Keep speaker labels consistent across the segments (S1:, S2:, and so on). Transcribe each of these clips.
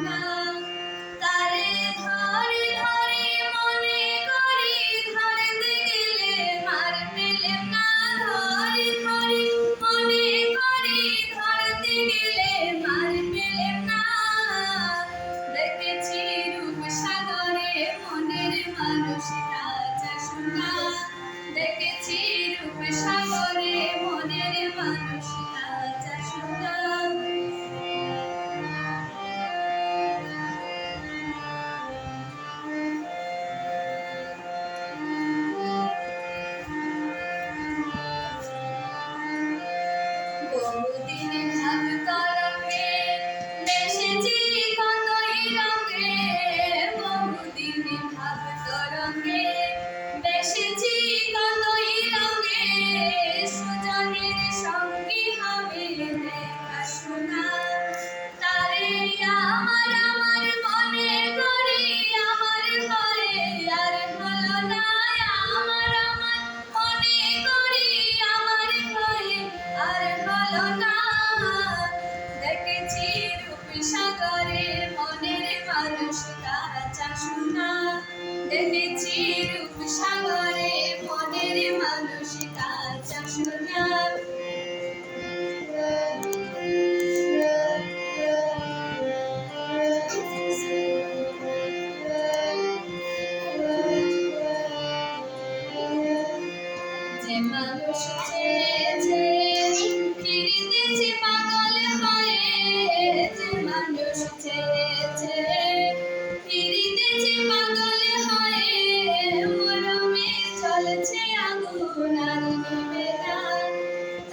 S1: Amen. আসে তারা চাষু না দেখেছি রূপ সাগরে মনের মানুষ তা চাষু না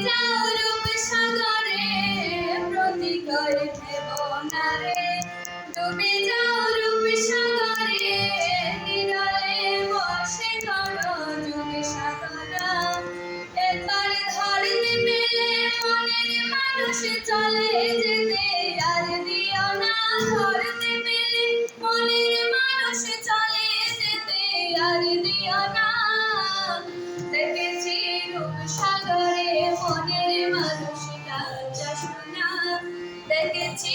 S1: যাও রূপ সাগরে প্রতি করে দেব না রে ডুবে যাও